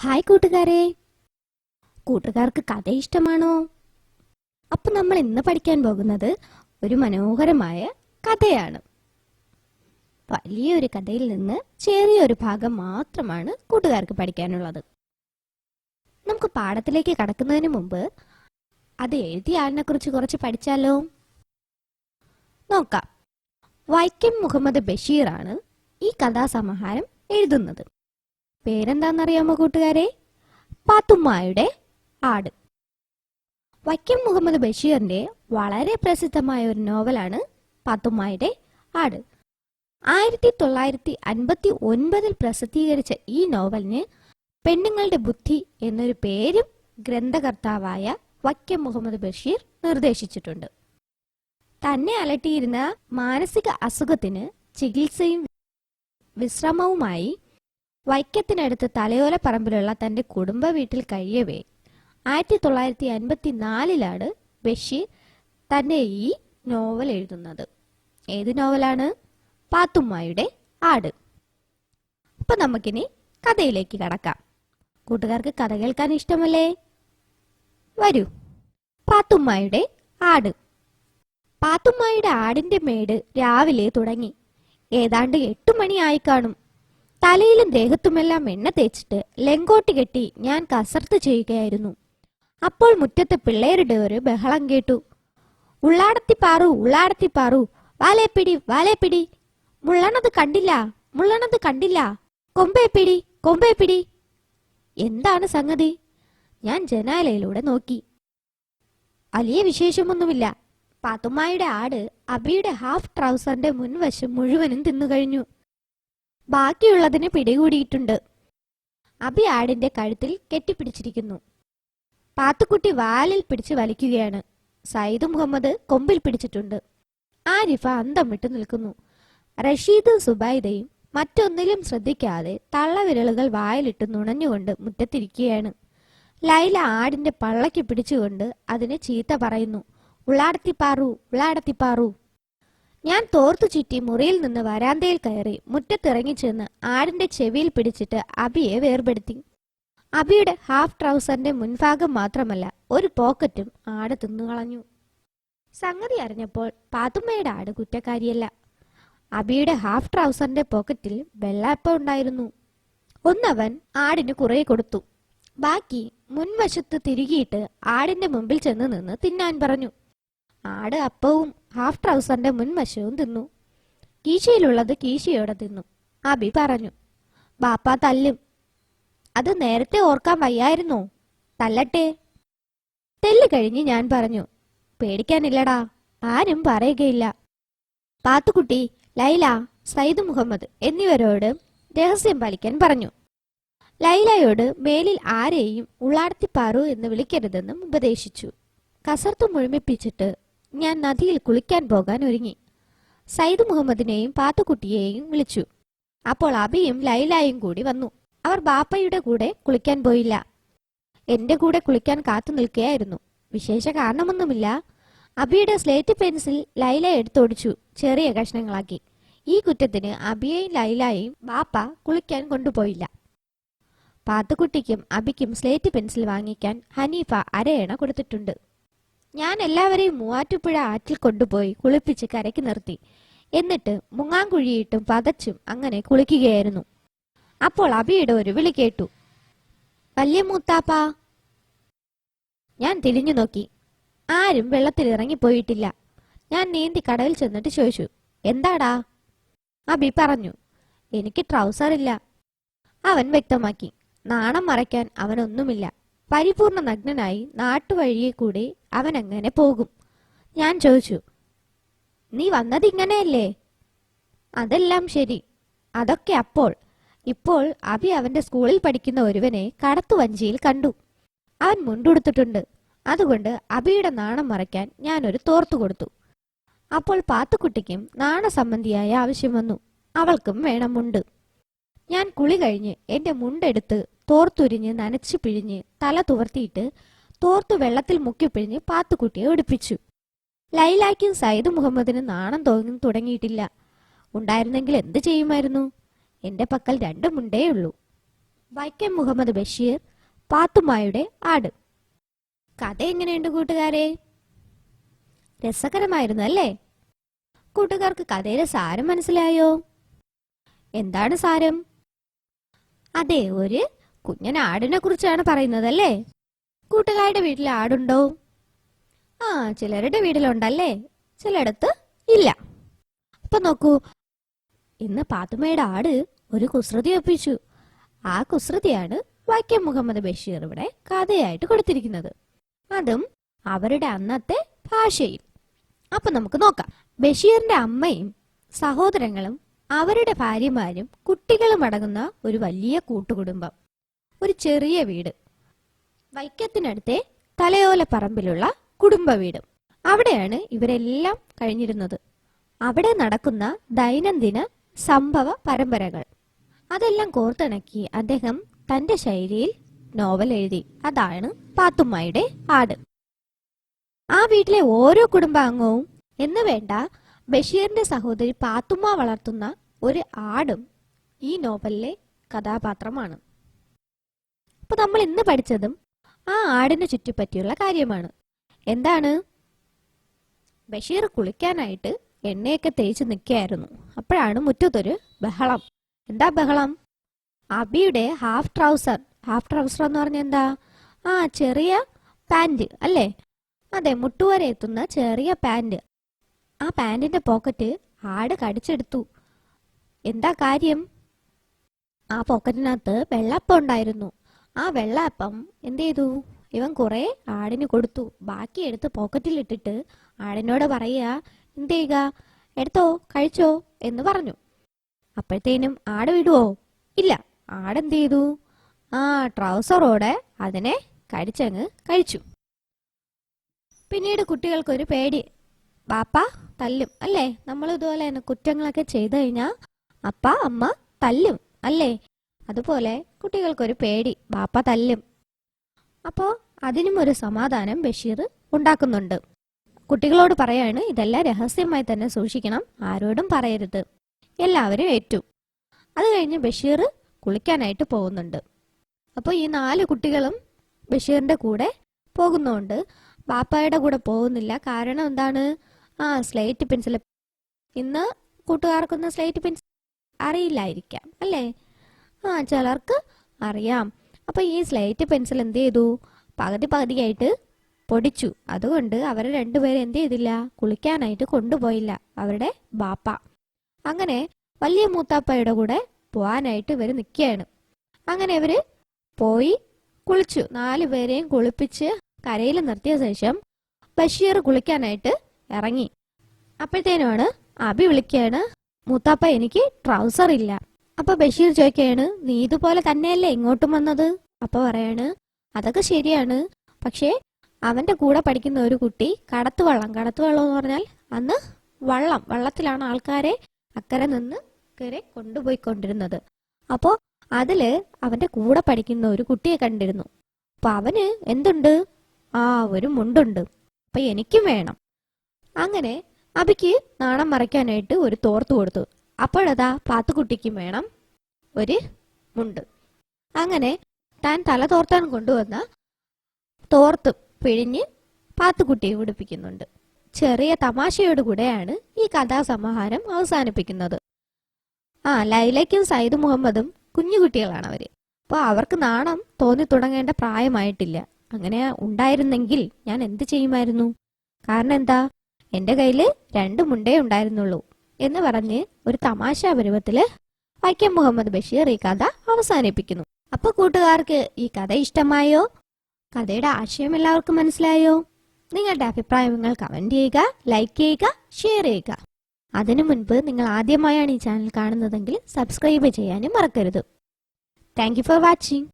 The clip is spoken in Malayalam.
ഹായ് കൂട്ടുകാരെ. കൂട്ടുകാർക്ക് കഥ ഇഷ്ടമാണോ? അപ്പൊ നമ്മൾ ഇന്ന് പഠിക്കാൻ പോകുന്നത് ഒരു മനോഹരമായ കഥയാണ്. വലിയൊരു കഥയിൽ നിന്ന് ചെറിയൊരു ഭാഗം മാത്രമാണ് കൂട്ടുകാർക്ക് പഠിക്കാനുള്ളത്. നമുക്ക് പാഠത്തിലേക്ക് കടക്കുന്നതിന് മുമ്പ് അത് എഴുതിയ ആളിനെ കുറിച്ച് കുറച്ച് പഠിച്ചാലോ? നോക്കാം. വൈക്കം മുഹമ്മദ് ബഷീറാണ് ഈ കഥാസമാഹാരം എഴുതുന്നത്. പേരെന്താണെന്നറിയാമോ കൂട്ടുകാരെ? പാത്തുമ്മയുടെ ആട്. വൈക്കം മുഹമ്മദ് ബഷീറിന്റെ വളരെ പ്രസിദ്ധമായ ഒരു നോവലാണ് പാത്തുമ്മയുടെ ആട്. ആയിരത്തി തൊള്ളായിരത്തി അൻപത്തി ഒൻപതിൽ പ്രസിദ്ധീകരിച്ച ഈ നോവലിന് പെണ്ണുങ്ങളുടെ ബുദ്ധി എന്നൊരു പേരും ഗ്രന്ഥകർത്താവായ വൈക്കം മുഹമ്മദ് ബഷീർ നിർദ്ദേശിച്ചിട്ടുണ്ട്. തന്നെ അലട്ടിയിരുന്ന മാനസിക അസുഖത്തിന് ചികിത്സയും വിശ്രമവുമായി വൈക്കത്തിനടുത്ത് തലയോല പറമ്പിലുള്ള തന്റെ കുടുംബ വീട്ടിൽ കഴിയവേ. ആയിരത്തി തൊള്ളായിരത്തി അൻപത്തി നാലിലാണ് ബഷീർ തന്റെ ഈ നോവൽ എഴുതുന്നത്. ഏത് നോവലാണ്? പാത്തുമ്മയുടെ ആട്. അപ്പൊ നമുക്കിനി കഥയിലേക്ക് കടക്കാം. കൂട്ടുകാർക്ക് കഥ കേൾക്കാൻ ഇഷ്ടമല്ലേ? വരൂ. പാത്തുമ്മയുടെ ആട്. പാത്തുമ്മയുടെ ആടിന്റെ മേട് രാവിലെ തുടങ്ങി. ഏതാണ്ട് എട്ടു മണിയായി കാണും. തലയിലും ദേഹത്തുമെല്ലാം എണ്ണ തേച്ചിട്ട് ലെങ്കോട്ടി കെട്ടി ഞാൻ കസർത്ത് ചെയ്യുകയായിരുന്നു. അപ്പോൾ മുറ്റത്തെ പിള്ളേരുടെ ഒരു ബഹളം കേട്ടു. ഉള്ളാടത്തി പാറു ഉള്ളാടത്തി പാറു വാലേപ്പിടി വാലേപ്പിടി മുള്ളണത് കണ്ടില്ല മുള്ളണത് കണ്ടില്ല. കൊമ്പേ പിടി കൊമ്പേ പിടി. എന്താണ് സംഗതി? ഞാൻ ജനാലയിലൂടെ നോക്കി. വലിയ വിശേഷമൊന്നുമില്ല. പാത്തുമ്മായുടെ ആട് അബിയുടെ ഹാഫ് ട്രൗസറിന്റെ മുൻവശം മുഴുവനും തിന്നുകഴിഞ്ഞു. ബാക്കിയുള്ളതിന് പിടികൂടിയിട്ടുണ്ട്. അബി ആടിന്റെ കഴുത്തിൽ കെട്ടിപ്പിടിച്ചിരിക്കുന്നു. പാത്തുക്കുട്ടി വാലിൽ പിടിച്ച് വലിക്കുകയാണ്. സയ്യിദ് മുഹമ്മദ് കൊമ്പിൽ പിടിച്ചിട്ടുണ്ട്. ആരിഫ അന്തം വിട്ടു നിൽക്കുന്നു. റഷീദ് സുബൈദയും മറ്റൊന്നിലും ശ്രദ്ധിക്കാതെ തള്ളവിരലുകൾ വായിലിട്ട് നുണഞ്ഞുകൊണ്ട് മുറ്റത്തിരിക്കുകയാണ്. ലൈല ആടിന്റെ പള്ളയ്ക്ക് പിടിച്ചുകൊണ്ട് അതിനെ ചീത്ത പറയുന്നു. ഉള്ളാടത്തിപ്പാറു ഉള്ളാടത്തിപ്പാറു. ഞാൻ തോർത്തു ചുറ്റി മുറിയിൽ നിന്ന് വരാന്തയിൽ കയറി മുറ്റത്തിറങ്ങി ചെന്ന് ആടിന്റെ ചെവിയിൽ പിടിച്ചിട്ട് അബിയെ വേർപെടുത്തി. അബിയുടെ ഹാഫ് ട്രൗസറിന്റെ മുൻഭാഗം മാത്രമല്ല ഒരു പോക്കറ്റും ആട് തിന്നുകളഞ്ഞു സംഗതി അറിഞ്ഞപ്പോൾ പാത്തുമ്മയുടെ ആട് കുറ്റക്കാരിയല്ല. അബിയുടെ ഹാഫ് ട്രൗസറിന്റെ പോക്കറ്റിൽ വെള്ളാപ്പ ഉണ്ടായിരുന്നു. ഒന്നവൻ ആടിന് കുറെ കൊടുത്തു. ബാക്കി മുൻവശത്ത് തിരികിയിട്ട് ആടിന്റെ മുമ്പിൽ ചെന്ന് നിന്ന് തിന്നാൻ പറഞ്ഞു. ആട് അപ്പവും ഹാഫ് ട്രൗസറിന്റെ മുൻവശവും തിന്നു. കീശയിലുള്ളത് കീശയോടെ തിന്നു. അബി പറഞ്ഞു ബാപ്പ തല്ലും. അത് നേരത്തെ ഓർക്കാൻ വയ്യായിരുന്നോ. തല്ലട്ടെ. തെല്ല് കഴിഞ്ഞ് ഞാൻ പറഞ്ഞു പേടിക്കാനില്ലടാ ആരും പറയുകയില്ല. പാത്തുക്കുട്ടി ലൈല സയ്യിദ് മുഹമ്മദ് എന്നിവരോട് രഹസ്യം പാലിക്കാൻ പറഞ്ഞു. ലൈലയോട് മേലിൽ ആരെയും ഉള്ളാടത്തിപ്പാറു എന്ന് വിളിക്കരുതെന്നും ഉപദേശിച്ചു. കസർത്ത് മുഴുമിപ്പിച്ചിട്ട് ഞാൻ നദിയിൽ കുളിക്കാൻ പോകാൻ ഒരുങ്ങി. സയ്യിദ് മുഹമ്മദിനെയും പാത്തുക്കുട്ടിയെയും വിളിച്ചു. അപ്പോൾ അബിയും ലൈലായും കൂടി വന്നു. അവർ ബാപ്പയുടെ കൂടെ കുളിക്കാൻ പോയില്ല. എന്റെ കൂടെ കുളിക്കാൻ കാത്തു നിൽക്കുകയായിരുന്നു വിശേഷ കാരണമൊന്നുമില്ല. അബിയുടെ സ്ലേറ്റ് പെൻസിൽ ലൈല എടുത്തോടിച്ചു ചെറിയ കഷ്ണങ്ങളാക്കി. ഈ കുറ്റത്തിന് അബിയെയും ലൈലായെയും ബാപ്പ കുളിക്കാൻ കൊണ്ടുപോയില്ല. പാത്തുക്കുട്ടിക്കും അബിക്കും സ്ലേറ്റ് പെൻസിൽ വാങ്ങിക്കാൻ ഹനീഫ അരയണ കൊടുത്തിട്ടുണ്ട്. ഞാൻ എല്ലാവരെയും മൂവാറ്റുപുഴ ആറ്റിൽ കൊണ്ടുപോയി കുളിപ്പിച്ച് കരയ്ക്ക് നിർത്തി. എന്നിട്ട് മുങ്ങാങ്കുഴിയിട്ടും പതച്ചും അങ്ങനെ കുളിക്കുകയായിരുന്നു. അപ്പോൾ അബിയുടെ ഒരു വിളി കേട്ടു. വല്യ മൂത്താപ്പാ. ഞാൻ തിരിഞ്ഞു നോക്കി. ആരും വെള്ളത്തിൽ ഇറങ്ങിപ്പോയിട്ടില്ല. ഞാൻ നീന്തി കടവിൽ ചെന്നിട്ട് ചോദിച്ചു എന്താടാ? അബി പറഞ്ഞു എനിക്ക് ട്രൗസറില്ല. അവൻ വ്യക്തമാക്കി നാണം മറയ്ക്കാൻ അവനൊന്നുമില്ല. പരിപൂർണ നഗ്നനായി നാട്ടുവഴിയെ കൂടെ അവൻ അങ്ങനെ പോകും. ഞാൻ ചോദിച്ചു നീ വന്നത് ഇങ്ങനെയല്ലേ? അതെല്ലാം ശരി. അതൊക്കെ അപ്പോൾ. ഇപ്പോൾ അഭി അവന്റെ സ്കൂളിൽ പഠിക്കുന്ന ഒരുവനെ കടത്തുവഞ്ചിയിൽ കണ്ടു. അവൻ മുണ്ടുടുത്തിട്ടുണ്ട്. അതുകൊണ്ട് അബിയുടെ നാണം മറയ്ക്കാൻ ഞാനൊരു തോർത്തു കൊടുത്തു. അപ്പോൾ പാത്തുക്കുട്ടിക്കും നാണസംബന്ധിയായ ആവശ്യം വന്നു. അവൾക്കും വേണം മുണ്ട്. ഞാൻ കുളി കഴിഞ്ഞ് എന്റെ മുണ്ടെടുത്ത് തോർത്തുരിഞ്ഞ് നനച്ചു പിഴിഞ്ഞ് തല തുവർത്തിയിട്ട് തോർത്തു വെള്ളത്തിൽ മുക്കിപ്പിഴിഞ്ഞ് പാത്തുക്കുട്ടിയെ ഒടിപ്പിച്ചു ലൈലാക്കും സയ്യിദ് മുഹമ്മദിന് നാണം തോന്നി തുടങ്ങിയിട്ടില്ല. ഉണ്ടായിരുന്നെങ്കിൽ എന്ത് ചെയ്യുമായിരുന്നു? എന്റെ പക്കൽ രണ്ടു മുണ്ടേ ഉള്ളൂ. വൈക്കം മുഹമ്മദ് ബഷീർ പാത്തുമായുടെ ആട്. കഥ എങ്ങനെയുണ്ട് കൂട്ടുകാരെ? രസകരമായിരുന്നു അല്ലേ കൂട്ടുകാർക്ക് കഥയിലെ സാരം മനസ്സിലായോ? എന്താണ് സാരം? അതെ ഒരു കുഞ്ഞൻ ആടിനെ കുറിച്ചാണ് പറയുന്നത് അല്ലേ കൂട്ടുകാരുടെ വീട്ടിൽ ആടുണ്ടോ? ആ ചിലരുടെ വീട്ടിലുണ്ടല്ലേ? ചിലയിടത്ത് ഇല്ല. അപ്പൊ നോക്കൂ ഇന്ന് പാത്തുമ്മയുടെ ആട് ഒരു കുസൃതി ഒപ്പിച്ചു. ആ കുസൃതിയാണ് വൈക്കം മുഹമ്മദ് ബഷീർ ഇവിടെ കഥയായിട്ട് കൊടുത്തിരിക്കുന്നത്. അതും അവരുടെ അന്നത്തെ ഭാഷയിൽ. അപ്പൊ നമുക്ക് നോക്കാം. ബഷീറിന്റെ അമ്മയും സഹോദരങ്ങളും അവരുടെ ഭാര്യമാരും കുട്ടികളും അടങ്ങുന്ന ഒരു വലിയ കൂട്ടുകുടുംബം. ഒരു ചെറിയ വീട്. വൈക്കത്തിനടുത്തെ തലയോല പറമ്പിലുള്ള കുടുംബ വീട്. അവിടെയാണ് ഇവരെല്ലാം കഴിഞ്ഞിരുന്നത്. അവിടെ നടക്കുന്ന ദൈനംദിന സംഭവ പരമ്പരകൾ. അതെല്ലാം കോർത്തിണക്കി അദ്ദേഹം തന്റെ ശൈലിയിൽ നോവൽ എഴുതി. അതാണ് പാത്തുമ്മയുടെ ആട്. ആ വീട്ടിലെ ഓരോ കുടുംബാംഗവും എന്ന് വേണ്ട ബഷീറിന്റെ സഹോദരി പാത്തുമ്മ വളർത്തുന്ന ഒരു ആടും ഈ നോവലിലെ കഥാപാത്രമാണ്. അപ്പൊ നമ്മൾ ഇന്ന് പഠിച്ചതും ആ ആടിനെ ചുറ്റിപ്പറ്റിയുള്ള കാര്യമാണ്. എന്താണ്? ബഷീർ കുളിക്കാനായിട്ട് എണ്ണയൊക്കെ തേച്ച് നിൽക്കുകയായിരുന്നു. അപ്പോഴാണ് മുറ്റത്തൊരു ബഹളം. എന്താ ബഹളം? അബിയുടെ ഹാഫ് ട്രൗസർ ഹാഫ് ട്രൗസർ എന്ന് പറഞ്ഞ എന്താ? ആ ചെറിയ പാന്റ് അല്ലേ? അതെ മുട്ടുവരെ എത്തുന്ന ചെറിയ പാന്റ് ആ പാൻറിന്റെ പോക്കറ്റ് ആട് കടിച്ചെടുത്തു. എന്താ കാര്യം? ആ പോക്കറ്റിനകത്ത് വെള്ളപ്പം ഉണ്ടായിരുന്നു. ആ വെള്ളപ്പം എന്ത് ചെയ്തു? ഇവൻ കുറെ ആടിന് കൊടുത്തു. ബാക്കി എടുത്ത് പോക്കറ്റിലിട്ടിട്ട് ആടിനോട് പറയുക എന്ത് ചെയ്യുക? എടുത്തോ? കഴിച്ചോ? എന്ന് പറഞ്ഞു. അപ്പോഴത്തേനും ആട് വിടുവോ? ഇല്ല. ആടെന്ത് ചെയ്തു? ആ ട്രൗസറോടെ അതിനെ കടിച്ചങ്ങ് കഴിച്ചു. പിന്നീട് കുട്ടികൾക്കൊരു പേടി. ബാപ്പ തല്ലും അല്ലേ? നമ്മൾ ഇതുപോലെ തന്നെ കുറ്റങ്ങളൊക്കെ ചെയ്തു കഴിഞ്ഞാൽ അപ്പ അമ്മ തല്ലും അല്ലേ? അതുപോലെ കുട്ടികൾക്കൊരു പേടി ബാപ്പ തല്ലും. അപ്പോ അതിനും ഒരു സമാധാനം ബഷീർ ഉണ്ടാക്കുന്നുണ്ട്. കുട്ടികളോട് പറയാണ് ഇതെല്ലാം രഹസ്യമായി തന്നെ സൂക്ഷിക്കണം ആരോടും പറയരുത്. എല്ലാവരും ഏറ്റു. അത് കഴിഞ്ഞ് ബഷീർ കുളിക്കാനായിട്ട് പോകുന്നുണ്ട്. അപ്പോൾ ഈ നാല് കുട്ടികളും ബഷീറിന്റെ കൂടെ പോകുന്നുണ്ട്. ബാപ്പായുടെ കൂടെ പോകുന്നില്ല. കാരണം എന്താണ്? ആ സ്ലേറ്റ് പെൻസിൽ ഇന്ന് കൂട്ടുകാർക്കൊന്ന് സ്ലേറ്റ് പെൻസിൽ അറിയില്ലായിരിക്കാം അല്ലേ? ആ ചിലർക്ക് അറിയാം. അപ്പോൾ ഈ സ്ലേറ്റ് പെൻസിൽ എന്ത് ചെയ്തു? പകുതി പകുതിയായിട്ട് പൊടിച്ചു. അതുകൊണ്ട് അവരെ രണ്ടുപേരും എന്ത് ചെയ്തില്ല? കുളിക്കാനായിട്ട് കൊണ്ടുപോയില്ല. അവരുടെ ബാപ്പ. അങ്ങനെ വലിയ മൂത്താപ്പയുടെ കൂടെ പോവാനായിട്ട് ഇവർ നിൽക്കുകയാണ് അങ്ങനെ ഇവർ പോയി കുളിച്ചു. നാലു പേരെയും കുളിപ്പിച്ച് കരയിൽ നിർത്തിയ ശേഷം ബഷീർ കുളിക്കാനായിട്ട് ഇറങ്ങി. അപ്പോഴത്തേനുമാണ് അബി വിളിക്കുകയാണ് മൂത്താപ്പ എനിക്ക് ട്രൗസർ ഇല്ല. അപ്പൊ ബഷീർ ചോദിക്കുകയാണ് നീ ഇതുപോലെ തന്നെയല്ലേ ഇങ്ങോട്ടും വന്നത്? അപ്പൊ പറയാണ് അതൊക്കെ ശരിയാണ്. പക്ഷേ അവന്റെ കൂടെ പഠിക്കുന്ന ഒരു കുട്ടി കടത്തുവള്ളം കടത്തുവള്ളം എന്ന് പറഞ്ഞാൽ അന്ന് വള്ളം വള്ളത്തിലാണ് ആൾക്കാരെ അക്കരെ നിന്ന് കയറി കൊണ്ടുപോയിക്കൊണ്ടിരുന്നത്. അപ്പോ അതിൽ അവന്റെ കൂടെ പഠിക്കുന്ന ഒരു കുട്ടിയെ കണ്ടിരുന്നു. അപ്പൊ അവന് എന്തുണ്ട്? ആ ഒരു മുണ്ടുണ്ട്. അപ്പൊ എനിക്കും വേണം. അങ്ങനെ അബിക്ക് നാണം മറയ്ക്കാനായിട്ട് ഒരു തോർത്ത് കൊടുത്തു. അപ്പോഴതാ പാത്തുക്കുട്ടിക്കും വേണം ഒരു മുണ്ട്. അങ്ങനെ താൻ തല തോർത്താൻ കൊണ്ടുവന്ന തോർത്ത് പിഴിഞ്ഞ് പാത്തുക്കുട്ടിയെ ഉടുപ്പിക്കുന്നുണ്ട്. ചെറിയ തമാശയോട് കൂടെയാണ് ഈ കഥാസമാഹാരം അവസാനിപ്പിക്കുന്നത്. ആ ലൈലയ്ക്കും സയ്യിദ് മുഹമ്മദും കുഞ്ഞുകുട്ടികളാണ് അവർ. അപ്പോൾ അവർക്ക് നാണം തോന്നി തുടങ്ങേണ്ട പ്രായമായിട്ടില്ല. അങ്ങനെ ഉണ്ടായിരുന്നെങ്കിൽ ഞാൻ എന്ത് ചെയ്യുമായിരുന്നു? കാരണം എന്താ? എന്റെ കയ്യിൽ രണ്ട് മുണ്ടേ ഉണ്ടായിരുന്നുള്ളൂ എന്ന് പറഞ്ഞ് ഒരു തമാശ പരുവത്തിൽ വൈക്കം മുഹമ്മദ് ബഷീർ ഈ കഥ അവസാനിപ്പിക്കുന്നു. അപ്പൊ കൂട്ടുകാർക്ക് ഈ കഥ ഇഷ്ടമായോ? കഥയുടെ ആശയം എല്ലാവർക്കും മനസ്സിലായോ? നിങ്ങളുടെ അഭിപ്രായങ്ങൾ കമന്റ് ചെയ്യുക ലൈക്ക് ചെയ്യുക ഷെയർ ചെയ്യുക. അതിനു മുൻപ് നിങ്ങൾ ആദ്യമായാണ് ഈ ചാനൽ കാണുന്നതെങ്കിൽ സബ്സ്ക്രൈബ് ചെയ്യാനും മറക്കരുത്. Thank for watching.